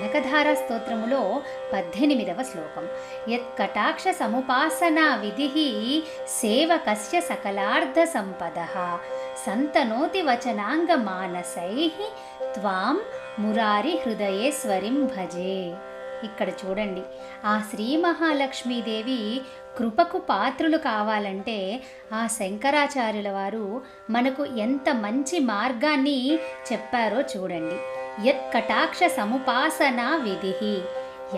కనకధార స్తోత్రములో పద్దెనిమిదవ శ్లోకం. యత్కటాక్ష సముపాసనా విధి సేవకస్య సకలార్ధ సంపద. సంతనోతి వచనాంగ మానసై త్వాం మురారి హృదయేశ్వరిం భజే. ఇక్కడ చూడండి ఆ శ్రీ మహాలక్ష్మీదేవి కృపకు పాత్రులు కావాలంటే ఆ శంకరాచార్యుల వారు మనకు ఎంత మంచి మార్గాన్ని చెప్పారో చూడండి. యత్ కటాక్ష సముపాసన విధి.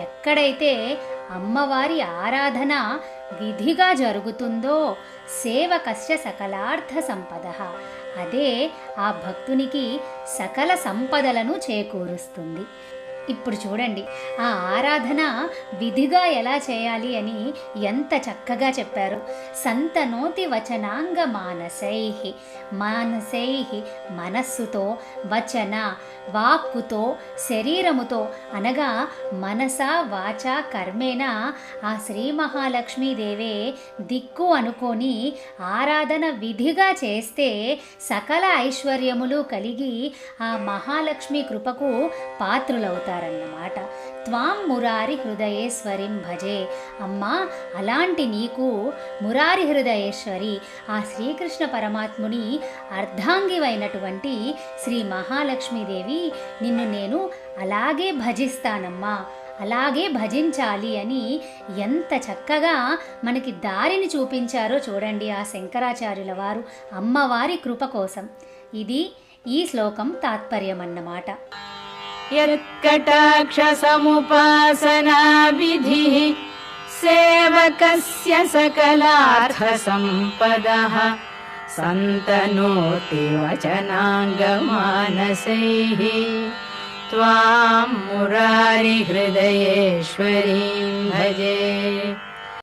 ఎక్కడైతే అమ్మవారి ఆరాధన విధిగా జరుగుతుందో సేవకస్య సకలార్థ సంపద. అదే ఆ భక్తునికి సకల సంపదలను చేకూరుస్తుంది. ఇప్పుడు చూడండి ఆ ఆరాధన విధిగా ఎలా చేయాలి అని ఎంత చక్కగా చెప్పారు. సంతనోతి వచనాంగ మానసై మానసై మనస్సుతో వచన వాక్కుతో శరీరముతో అనగా మనస వాచ కర్మేణ ఆ శ్రీ మహాలక్ష్మీదేవే దిక్కు అనుకొని ఆరాధన విధిగా చేస్తే సకల ఐశ్వర్యములు కలిగి ఆ మహాలక్ష్మి కృపకు పాత్రులవుతారు. పాత్రులవుతారన్నమాట త్వాం మురారి హృదయేశ్వరిం భజే. అమ్మా అలాంటి నీకు మురారి హృదయేశ్వరి ఆ శ్రీకృష్ణ పరమాత్ముని అర్ధాంగివైనటువంటి శ్రీ మహాలక్ష్మీదేవి నిన్ను నేను అలాగే భజిస్తానమ్మా. అలాగే భజించాలి అని ఎంత చక్కగా మనకి దారిని చూపించారో చూడండి ఆ శంకరాచార్యుల వారు అమ్మవారి కృప కోసం. ఇది ఈ శ్లోకం తాత్పర్యం అన్నమాట यत्कटाक्षसमुपासनाविधिः सेवकस्य सकलार्थसम्पदः सन्तनोति वचनाङ्गमानसैः त्वां मुरारिहृदयेश्वरीं भजे।